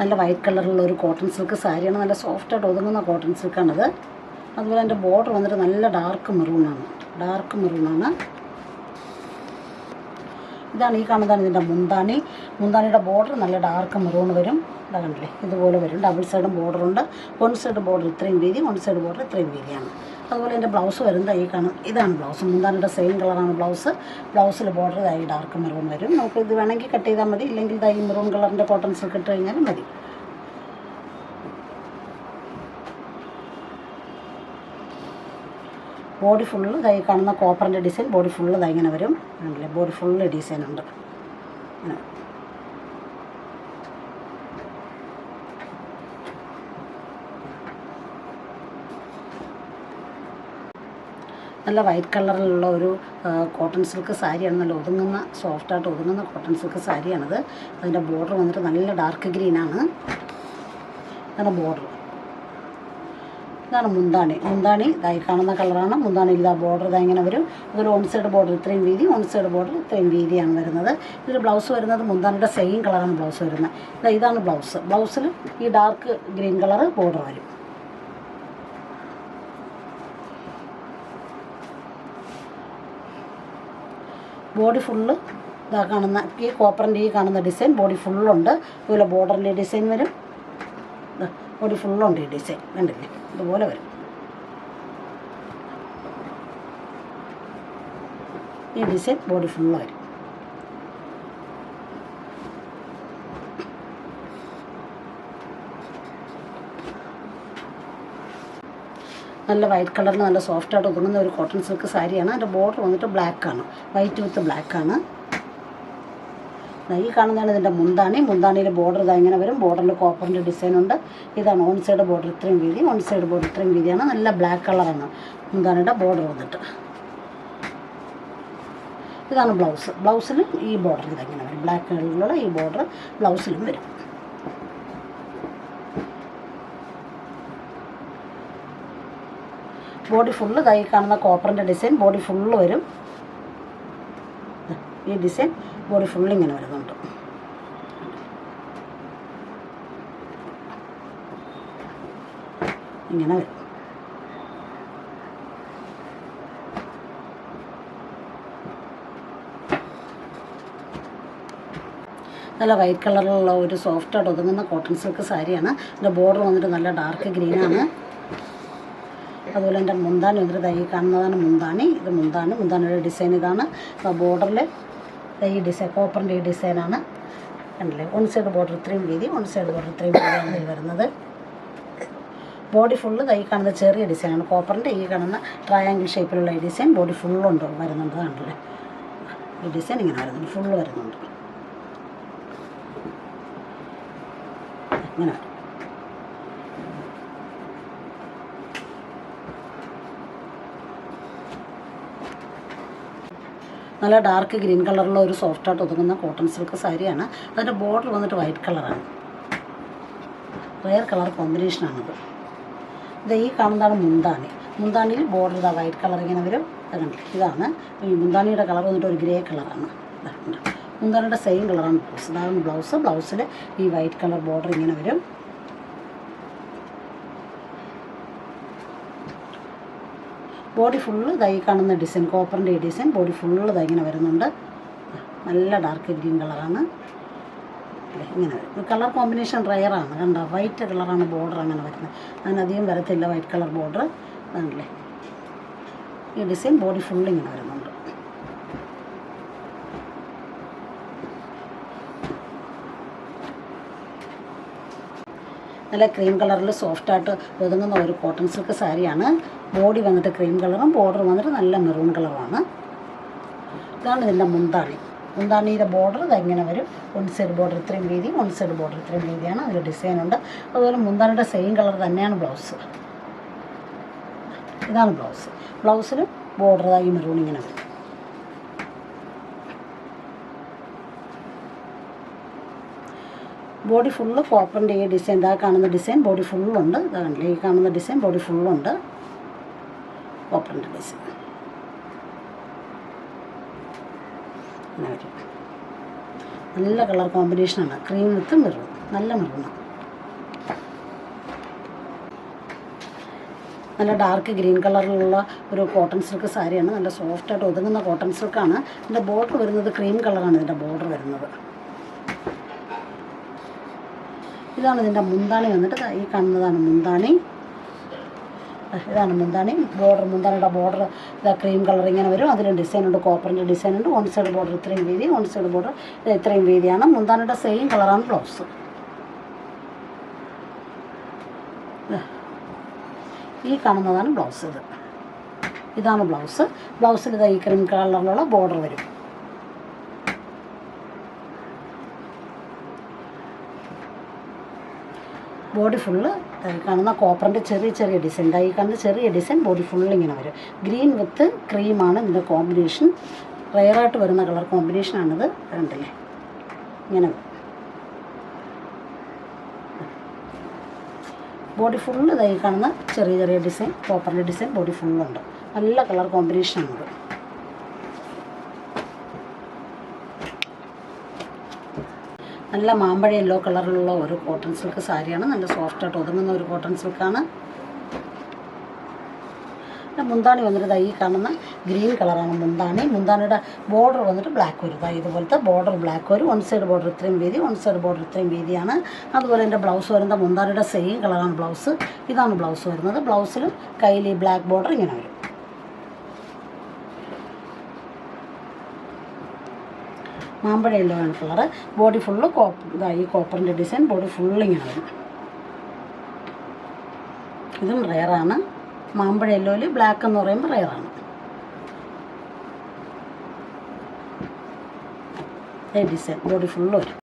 നല്ല വൈറ്റ് കളറിലുള്ള ഒരു കോട്ടൺ സിൽക്ക് സാരിയാണ് നല്ല സോഫ്റ്റായിട്ട് ഒതുങ്ങുന്ന കോട്ടൺ സിൽക്കാണിത് അതുപോലെ എന്റെ ബോർഡർ വന്നിട്ട് നല്ല ഡാർക്ക് മെറൂണാണ് ഡാർക്ക് മെറൂണാണ് ഇതാണ് ഈ കാണുന്നതാണ് ഇതിന്റെ മുന്താണി. മുന്താണിയുടെ ബോർഡർ നല്ല ഡാർക്ക് മെറൂൺ വരും. ഇതാ കണ്ടില്ലേ? ഇതുപോലെ വരും. ഡബിൾ സൈഡും ബോർഡറുണ്ട് വൺ സൈഡ് ബോർഡർ ഇത്രയും വീതി വൺ സൈഡ് ബോർഡർ ഇത്രയും വീതിയാണ്. അതുപോലെ എന്റെ ബ്ലൗസ് വരുന്നത് ഈ കാണും. ഇതാണ് ബ്ലൗസ്. മുന്താനയുടെ സെയിം കളറാണ് ബ്ലൗസ് ബ്ലൗസിൽ ബോർഡർ ഇതായി ഡാർക്ക് മെറൂൺ വരും. നമുക്ക് ഇത് വേണമെങ്കിൽ കട്ട് ചെയ്താൽ മതി. ഇല്ലെങ്കിൽ ഇതായി മെറൂൺ കളറിന്റെ കോട്ടൺ സിൽക്ക് ഇട്ട് കഴിഞ്ഞാലും മതി. ബോഡി ഫുള്ള് ഇതായി കാണുന്ന കോപ്പറിന്റെ ഡിസൈൻ ബോഡി ഫുള്ള് ഇതായി ഇങ്ങനെ വരും. ബോഡി ഫുള്ള് ഡിസൈൻ ഉണ്ട്. നല്ല വൈറ്റ് കളറിലുള്ള ഒരു കോട്ടൺ സിൽക്ക് സാരിയാണ്. നല്ല ഒതുങ്ങുന്ന സോഫ്റ്റായിട്ട് ഒതുങ്ങുന്ന കോട്ടൺ സിൽക്ക് സാരിയാണിത്. അതിന്റെ ബോർഡർ വന്നിട്ട് നല്ല ഡാർക്ക് ഗ്രീനാണ് ഇതാണ് ബോർഡർ. ഇതാണ് മുന്താണി. മുന്താണി ഇതായി കാണുന്ന കളറാണ്. മുന്താണി ഇതാ ബോർഡർ ഇതാ ഇങ്ങനെ വരും. ഇതൊരു ഓൺ സൈഡ് ബോർഡർ ഇത്രയും വീതി ഓൺ സൈഡ് ബോർഡർ ഇത്രയും വീതിയാണ് വരുന്നത്. ഇതിൽ ബ്ലൗസ് വരുന്നത് മുന്താണിയുടെ സെയിം കളറാണ് ബ്ലൗസ് വരുന്നത്. ഇതാ ഇതാണ് ബ്ലൗസ് ബ്ലൗസിൽ ഈ ഡാർക്ക് ഗ്രീൻ കളർ ബോർഡർ വരും. ബോഡി ഫുള്ള് ഇതാ കാണുന്ന ഈ കോപ്പറിന്റെ ഈ കാണുന്ന ഡിസൈൻ ബോഡി ഫുള്ളുണ്ട്. അതുപോലെ ബോർഡറിന്റെ ഡിസൈൻ വരും. ബോഡി ഫുള്ളുണ്ട് ഈ ഡിസൈൻ. കണ്ടില്ലേ? ഇതുപോലെ വരും. ഈ ഡിസൈൻ ബോഡി ഫുള്ള് വരും. നല്ല വൈറ്റ് കളറിൽ നല്ല സോഫ്റ്റായിട്ട് ഒതുങ്ങുന്ന ഒരു കോട്ടൺ സിൽക്ക് സാരിയാണ്. അതിന്റെ ബോർഡർ വന്നിട്ട് ബ്ലാക്ക് ആണ്. വൈറ്റ് വിത്ത് ബ്ലാക്ക് ആണ്. ദാ ഈ കാണുന്നതാണ് ഇതിന്റെ മുന്താണി. മുന്താണിയിലെ ബോർഡർ ഇതാ ഇങ്ങനെ വരും. ബോർഡറിൽ കോപ്പറിന്റെ ഡിസൈൻ ഉണ്ട്. ഇതാണ് ഓൺ സൈഡ് ബോർഡർ ഇത്രയും വീതി. ഓൺ സൈഡ് ബോർഡർ ഇത്രയും വീതിയാണ്. നല്ല ബ്ലാക്ക് കളറാണ് മുന്താണിയുടെ ബോർഡർ വന്നിട്ട്. ഇതാണ് ബ്ലൗസ് ബ്ലൗസിലും ഈ ബോർഡർ ഇതങ്ങനെ വരും. ബ്ലാക്ക് കളറിലുള്ള ഈ ബോർഡർ ബ്ലൗസിലും വരും. ബോഡി ഫുള്ള് ഇതായി കാണുന്ന കോപ്പറിന്റെ ഡിസൈൻ ബോഡി ഫുള്ള് വരും. ഈ ഡിസൈൻ ബോഡി ഫുള്ള് ഇങ്ങനെ വരുന്നുണ്ട്. ഇങ്ങനെ വരും. നല്ല വൈറ്റ് കളറിലുള്ള ഒരു സോഫ്റ്റായിട്ട് ഒതുങ്ങുന്ന കോട്ടൺ സിൽക്ക് സാരിയാണ്. ഇതിന്റെ ബോർഡർ വന്നിട്ട് നല്ല ഡാർക്ക് ഗ്രീനാണ് അതുപോലെ എന്റെ മുന്താൻ ഇവർ തൈ കാണുന്നതാണ് മുന്താണി. ഇത് മുന്താണ്. മുന്താണിയുടെ ഡിസൈൻ ഇതാണ്. ബോർഡറിൽ ഈ ഡിസൈൻ കോപ്പറിന്റെ ഈ ഡിസൈനാണ് കണ്ടില്ലേ? വൺ സൈഡ് ബോർഡർ ഇത്രയും വീതി വൺ സൈഡ് ബോർഡർ ഇത്രയും വീതിയാണ് ഇതിൽ വരുന്നത്. ബോഡി ഫുള്ള് കൈ കാണുന്ന ചെറിയ ഡിസൈനാണ് കോപ്പറിന്റെ ഈ കാണുന്ന ട്രയാങ്കിൾ ഷേപ്പിലുള്ള ഈ ഡിസൈൻ ബോഡി ഫുള്ളുണ്ട് വരുന്നുണ്ട്. കണ്ടില്ലേ? ഈ ഡിസൈൻ ഇങ്ങനെ വരുന്നുണ്ട്. ഫുള്ള് വരുന്നുണ്ട്. ഇങ്ങനെ. നല്ല ഡാർക്ക് ഗ്രീൻ കളറുള്ള ഒരു സോഫ്റ്റായിട്ട് ഒതുങ്ങുന്ന കോട്ടൺ സിൽക്ക് സാരിയാണ് അതിന്റെ ബോർഡർ വന്നിട്ട് വൈറ്റ് കളറാണ് റയർ കളർ കോമ്പിനേഷനാണിത് ഇത് ഈ കാണുന്നതാണ് മുന്താണി. മുന്താണിയിൽ ബോർഡർ ഇതാ വൈറ്റ് കളർ ഇങ്ങനെ വരും. ഇതാണ്. ഈ മുന്താണിയുടെ കളർ വന്നിട്ട് ഒരു ഗ്രേ കളറാണ് മുന്താണിയുടെ സെയിം കളറാണ് ബ്ലൗസ് ഇതാണ് ബ്ലൗസ് ബ്ലൗസിൽ ഈ വൈറ്റ് കളർ ബോർഡർ ഇങ്ങനെ വരും. ബോഡി ഫുള്ള് ഇതായി കാണുന്ന ഡിസൈൻ കോപ്പറിന്റെ ഈ ഡിസൈൻ ബോഡി ഫുള്ള് തൈ ഇങ്ങനെ വരുന്നുണ്ട്. നല്ല ഡാർക്ക് ഗ്രീൻ കളറാണ്. ഇങ്ങനെ കളർ കോമ്പിനേഷൻ റയറാണ് കണ്ടോ? വൈറ്റ് കളറാണ് ബോർഡർ അങ്ങനെ വരുന്നത്. അതിനധികം വരത്തില്ല വൈറ്റ് കളർ ബോർഡർ അതല്ലേ ഈ ഡിസൈൻ ബോഡി ഫുള്ള് ഇങ്ങനെ വരുന്നുണ്ട്. നല്ല ക്രീം കളറിൽ സോഫ്റ്റായിട്ട് ഒതുങ്ങുന്ന ഒരു കോട്ടൺ സിൽക്ക് സാരിയാണ്. ബോഡി വന്നിട്ട് ക്രീം കളറും ബോർഡർ വന്നിട്ട് നല്ല മെറൂൺ കളറാണ്. ഇതാണ് ഇതിന്റെ മുന്താണി. മുന്താണിയുടെ ബോർഡർ ഇതെങ്ങനെ വരും. വൺ സൈഡ് ബോർഡർ ഇത്രയും വീതി വൺ സൈഡ് ബോർഡർ ഇത്രയും വീതിയാണ് അതിൽ ഡിസൈൻ ഉണ്ട്. അതുപോലെ മുന്താണിയുടെ സെയിം കളർ തന്നെയാണ് ബ്ലൗസ് ഇതാണ് ബ്ലൗസ് ബ്ലൗസിനും ബോർഡർ ഈ മെറൂൺ ഇങ്ങനെ വരും. ബോഡി ഫുള്ള് കോപ്പറിന്റെ ഈ ഡിസൈൻ ഇതാ കാണുന്ന ഡിസൈൻ ബോഡി ഫുള്ളുണ്ട് ഇതാ ഈ കാണുന്ന ഡിസൈൻ ബോഡി ഫുള്ളുണ്ട് ഓപ്പൺ ഡബിൾസ് നല്ല കളർ കോമ്പിനേഷനാണ്. Cream with maroon. നല്ല മെറൂണാണ് നല്ല ഡാർക്ക് ഗ്രീൻ കളറിലുള്ള ഒരു കോട്ടൺ സിൽക്ക് സാരിയാണ്. നല്ല സോഫ്റ്റായിട്ട് ഒതുങ്ങുന്ന കോട്ടൺ സിൽക്കാണ്. ഇതിന്റെ ബോർഡർ വരുന്നത് ക്രീം കളറാണ് ഇതിന്റെ ബോർഡർ വരുന്നത്. ഇതാണ് ഇതിന്റെ മുന്താണി വന്നിട്ട് ഈ കാണുന്നതാണ് മുന്താണി. ഇതാണ് മുന്താണി. ബോർഡർ മുന്താണിയുടെ ബോർഡർ ഇതാ ക്രീം കളർ ഇങ്ങനെ വരും. അതിലും ഡിസൈൻ ഉണ്ട് കോപ്പറിന്റെ ഡിസൈൻ ഉണ്ട്. വൺ സൈഡ് ബോർഡർ ഇത്രയും വീതി വൺ സൈഡ് ബോർഡർ ഇത്രയും വീതിയാണ്. മുന്താണിയുടെ സെയിം കളറാണ് ബ്ലൗസ്. ഈ കാണുന്നതാണ് ബ്ലൗസ് ഇത്. ഇതാണ് ബ്ലൗസ് ബ്ലൗസിൽ ഇതാ ഈ ക്രീം കളറിലുള്ള ബോർഡർ വരും. ബോഡി ഫുള്ള് കാണുന്ന കോപ്പറിന്റെ ചെറിയ ചെറിയ ഡിസൈൻ ഈ കാണുന്ന ചെറിയ ഡിസൈൻ ബോഡി ഫുള്ള് ഇങ്ങനെ വരും. ഗ്രീൻ വിത്ത് ക്രീമാണ് ഇതിന്റെ കോമ്പിനേഷൻ റയറായിട്ട് വരുന്ന കളർ കോമ്പിനേഷനാണിത് കണ്ടില്ലേ? ഇങ്ങനെ ബോഡി ഫുള്ള് ഇതായി കാണുന്ന ചെറിയ ചെറിയ ഡിസൈൻ കോപ്പറിന്റെ ഡിസൈൻ ബോഡി ഫുള്ളുണ്ട് നല്ല കളർ കോമ്പിനേഷനാണിത് നല്ല മാമ്പഴ യെല്ലോ കളറിലുള്ള ഒരു കോട്ടൺ സിൽക്ക് സാരിയാണ്. നല്ല സോഫ്റ്റായിട്ട് ഒതുങ്ങുന്ന ഒരു കോട്ടൺ സിൽക്കാണ്. മുന്താണി വന്നിട്ട് ഈ കാണുന്ന ഗ്രീൻ കളറാണ് മുന്താണി. മുന്താണിയുടെ ബോർഡർ വന്നിട്ട് ബ്ലാക്ക് വരും ഇതുപോലത്തെ ബോർഡർ ബ്ലാക്ക് വരും വൺ സൈഡ് ബോർഡർ ഇത്രയും വീതി വൺ സൈഡ് ബോർഡർ ഇത്രയും വീതിയാണ്. അതുപോലെ എന്റെ ബ്ലൗസ് വരുന്ന മുന്താണിയുടെ സെയിം കളറാണ് ബ്ലൗസ് ഇതാണ് ബ്ലൗസ് വരുന്നത്. ബ്ലൗസിലും കയ്യിൽ ബ്ലാക്ക് ബോർഡർ ഇങ്ങനെ വരും. മാമ്പഴ യെല്ലോയാണ് കളർ ബോഡി ഫുള്ള് കോപ്പ് ഇതാ ഈ കോപ്പറിന്റെ ഡിസൈൻ ബോഡി ഫുള്ളിങ്ങനെ വരും ഇതും റെയറാണ് മാമ്പഴ യെല്ലോയിൽ ബ്ലാക്ക് എന്ന് പറയുമ്പോൾ റെയറാണ് ഡിസൈൻ ബോഡി ഫുള്ള് വരും.